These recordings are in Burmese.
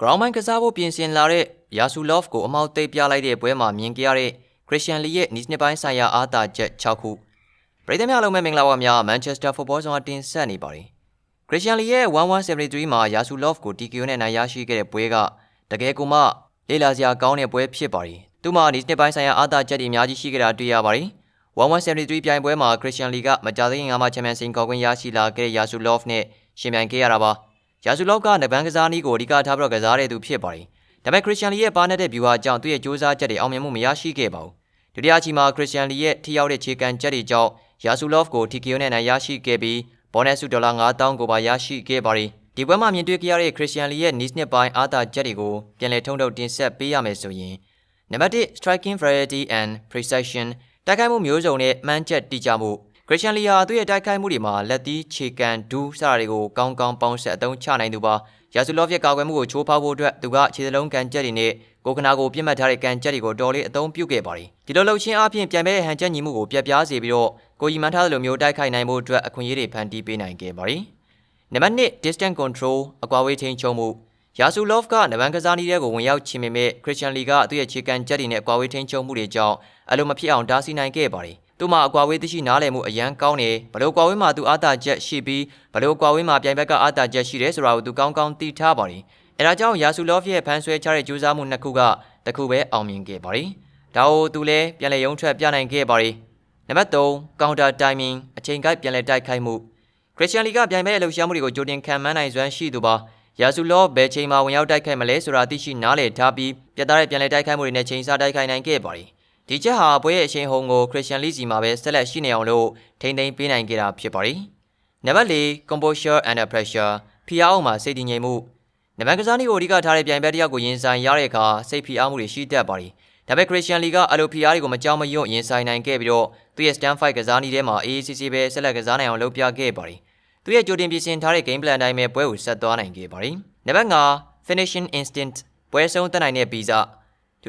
ground man ကစားဖို့ပြင်ဆင်လာတဲ့ Yasulov ကိုအမောက်သိပ်ပြလိုက်တဲ့ပွဲမှာမြင်ကြရတဲ့ Christian Lee ရဲ့နီးစနစ်ပိုင်းဆိုင်ရာအားသာချက်6ခုပရိသတ်များလုံးမဲ့မင်္ဂလာပါများ Manchester Football Zone တင်ဆက်နေပါတယ် Christian Lee ရဲ့1173မှာ Yasulov ကို TKO နဲ့နိုင်ရရှိခဲ့တဲ့ပွဲကတကယ်ကိုမှလေ့လာစရာကောင်းတဲ့ပွဲဖြစ်ပါတယ်သူမှာနီးစနစ်ပိုင်းဆိုင်ရာအားသာချက်တွေအများကြီးရှိခဲ့တာတွေ့ရပါတယ်1173ပြိုင်ပွဲမှာ Christian Lee ကမကြသေးခင်ကမှချန်ပီယံစင်ကော်ကွင်းရရှိလာခဲ့တဲ့ Yasulov နဲ့ရှင်ပြိုင်ခဲ့ရတာပါ ရာဇူလော့ကနဗန်ကစားနည်းကိုအဓိကထားပြီးတော့ကစားတဲ့သူဖြစ်ပါတယ်။ဒါပေမဲ့ခရစ်စတန်လီရဲ့ပါနေတဲ့ဗျူဟာကြောင့်သူ့ရဲ့စ조사ချက်တွေအောင်မြင်မှုမရရှိခဲ့ပါဘူး။ဒုတိယအချိန်မှာခရစ်စတန်လီရဲ့ထိရောက်တဲ့ခြေကန်ချက်တွေကြောင့်ရာဇူလော့ကို TKO နဲ့နိုင်ရရှိခဲ့ပြီးဘောနက်ဆုဒေါ်လာ9000ကိုပါရရှိခဲ့ပါတယ်။ဒီပွဲမှာမြင်တွေ့ခဲ့ရတဲ့ခရစ်စတန်လီရဲ့နီးစနစ်ပိုင်းအားသာချက်တွေကိုပြန်လည်ထုံးထုတ်တင်ဆက်ပေးရမယ်ဆိုရင်နံပါတ်1 striking variety and precision တိုက်ခိုက်မှုမျိုးစုံနဲ့မှန်းချက်တိကျမှု ခရစ်စတန်လီဟာသူ့ရဲ့တိုက်ခိုက်မှုတွေမှာလက်သီးခြေကန်ဒူးစတာတွေကိုကောင်းကောင်းပေါင်းဆက်အသုံးချနိုင်သူပါယာဆူလော့ဖ်ရဲ့ကာကွယ်မှုကိုချိုးဖောက်ဖို့အတွက်သူကခြေစလုံးကန်ချက်တွေနဲ့ကိုကနာကိုပြစ်မှတ်ထားတဲ့ကန်ချက်တွေကိုတော်လေးအသုံးပြုခဲ့ပါတယ်ဒီလိုလှုပ်ချင်းအပြင်ပြန်မဲ့ဟန်ချက်ညီမှုကိုပြက်ပြားစေပြီးတော့ကိုကြီးမှန်းထားသလိုမျိုးတိုက်ခိုက်နိုင်ဖို့အတွက်အခွင့်အရေးတွေဖန်တီးပေးနိုင်ခဲ့ပါတယ်နံပါတ်1 distance control အကွာဝေးထိန်းချုပ်မှုယာဆူလော့ဖ်ကနဗန်ကစားနည်းတဲ့ကိုဝင်ရောက်ချင်ပေမဲ့ခရစ်စတန်လီကသူ့ရဲ့ခြေကန်ချက်တွေနဲ့အကွာဝေးထိန်းချုပ်မှုတွေကြောင့်အလိုမဖြစ်အောင်တားဆီးနိုင်ခဲ့ပါတယ် သူ့မှာအကွာဝေးသိရှိနားလည်မှုအရန်ကောင်းတယ်ဘလို့ကွာဝေးမှာသူအားတာချက်ရှိပြီးဘလို့ကွာဝေးမှာပြိုင်ဘက်ကအားတာချက်ရှိတယ်ဆိုတာကိုသူကောင်းကောင်းသိထားပါတယ်အဲဒါကြောင့်ယာဆူလော့ဖ်ရဲ့ဖန်ဆွဲချတဲ့ကြိုးစားမှုနှစ်ခုကတခုပဲအောင်မြင်ခဲ့ပါတယ်ဒါကိုသူလည်းပြန်လည်ရုံးထွက်ပြနိုင်ခဲ့ပါတယ်နံပါတ်3 counter timing အချိန်ကိုက်ပြန်လည်တိုက်ခိုက်မှုခရစ်စတန်လီကပြိုင်ဘက်ရဲ့လှုပ်ရှားမှုတွေကိုကြိုတင်ခံမှန်းနိုင်စွမ်းရှိသူပါယာဆူလော့ဘယ်ချိန်မှာဝင်ရောက်တိုက်ခိုက်မလဲဆိုတာသိရှိနားလည်ထားပြီးပြတ်သားတဲ့ပြန်လည်တိုက်ခိုက်မှုတွေနဲ့ချိန်ဆတိုက်ခိုက်နိုင်ခဲ့ပါတယ် ဒီချက်ဟာပွဲရဲ့အရှင်ဟုံကိုခရစ်စတန်လီစီမှာပဲဆက်လက်ရှိနေအောင်လို့ထိန်းသိမ်းပေးနိုင်ခဲ့တာဖြစ်ပါတယ်။နံပါတ်၄ composure under pressure ဖိအားအောက်မှာစိတ်တည်ငြိမ်မှုနံပါတ်ကစားနည်းကိုအဓိကထားတဲ့ပြိုင်ပွဲတစ်ယောက်ကိုရင်ဆိုင်ရတဲ့အခါစိတ်ဖိအားမှုတွေရှိတတ်ပါတယ်။ဒါပေမဲ့ခရစ်စတန်လီကအလိုဖိအားတွေကိုမကြောက်မရွံ့ရင်ဆိုင်နိုင်ခဲ့ပြီးတော့သူ့ရဲ့ stand fight ကစားနည်းထဲမှာ AACC ပဲဆက်လက်ကစားနိုင်အောင်လုပ်ပြခဲ့ပါတယ်။သူ့ရဲ့ကြိုတင်ပြင်ဆင်ထားတဲ့ game plan အတိုင်းပဲပွဲကိုဆက်သွားနိုင်ခဲ့ပါတယ်။နံပါတ်5 finishing instinct ပွဲဆုံးတက်နိုင်တဲ့ဗီဇ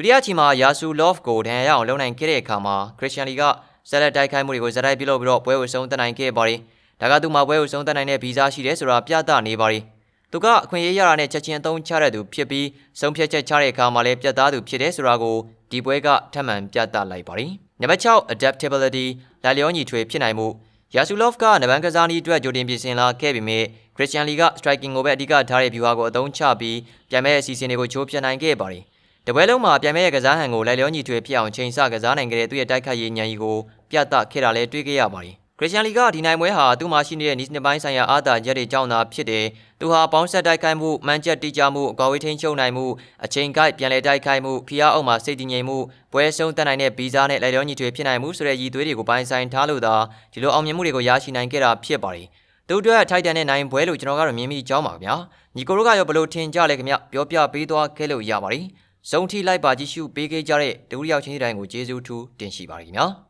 ဒုတိယချီမှာယာဆူလော့ဖ်ကိုဒဏ်ရာရအောင်လုပ်နိုင်ခဲ့တဲ့အခါမှာခရစ်စတန်လီကဆက်လက်တိုက်ခိုက်မှုတွေကိုဇက်တိုက်ပြုလုပ်ပြီးတော့ပွဲကိုဆုံးသက်နိုင်ခဲ့ပါတယ်။ဒါကသူ့မှာပွဲကိုဆုံးသက်နိုင်တဲ့ဗီဇရှိတယ်ဆိုတာပြသနေပါတယ်။သူကအခွင့်အရေးရတာနဲ့ချက်ချင်းအသုံးချတဲ့သူဖြစ်ပြီးဆုံးဖြတ်ချက်ချတဲ့အခါမှာလည်းပြတ်သားသူဖြစ်တယ်ဆိုတာကိုဒီပွဲကထပ်မံပြသလိုက်ပါတယ်။နံပါတ်6 adaptability လာလျောညီထွေဖြစ်နိုင်မှုယာဆူလော့ဖ်ကနဗန်ကစားနည်းအတွက်ကြိုတင်ပြင်ဆင်လာခဲ့ပေမဲ့ခရစ်စတန်လီက striking ကိုပဲအဓိကထားတဲ့ view ကိုအသုံးချပြီးပြန်မဲ့အစီအစဉ်တွေကိုချိုးဖျက်နိုင်ခဲ့ပါတယ်။ တပွဲလုံးမှာပြန်မဲ့ရဲ့ကစားဟန်ကိုလိုက်လျောညီထွေဖြစ်အောင်ချိန်ဆကစားနိုင်ခဲ့တဲ့သူ့ရဲ့တိုက်ခိုက်ရေးဉာဏ်ကြီးကိုပြသခဲ့တာလည်းတွေ့ခဲ့ရပါတယ်ခရစ်စတန်လီကဒီနိုင်ပွဲဟာသူ့မှာရှိနေတဲ့နီးစနစ်ပိုင်းဆိုင်ရာအားသာချက်တွေကြောင့်သာဖြစ်တယ်။သူဟာပေါင်းဆက်တိုက်ခိုက်မှု၊မှန်ချက်တိကျမှု၊အကွာဝေးထိန်းချုပ်နိုင်မှု၊အချိန်ကိုက်ပြန်လည်တိုက်ခိုက်မှု၊ဖိအားအောက်မှာစိတ်တည်ငြိမ်မှု၊ပွဲဆုံးတက်နိုင်တဲ့ဗီဇာနဲ့လိုက်လျောညီထွေဖြစ်နိုင်မှုဆိုတဲ့ရည်သွေးတွေကိုပိုင်းဆိုင်ထားလို့သာဒီလိုအောင်မြင်မှုတွေကိုရရှိနိုင်ခဲ့တာဖြစ်ပါတယ်။သူတို့ထိုက်တန်တဲ့နိုင်ပွဲလို့ကျွန်တော်ကတော့မြင်မိကြောင်းပါဗျာ။ညီကိုတို့ကရောဘလို့ထင်ကြလဲခင်ဗျပြောပြပေးသွားခဲ့လို့ရပါတယ်။ ဇုံထီလိုက်ပါကြည့်ရှုပေးခဲ့ကြတဲ့ဒုတိယချင်းတိုင်းကိုကျေးဇူးထူးတင်ရှိပါရခင်ဗျာ။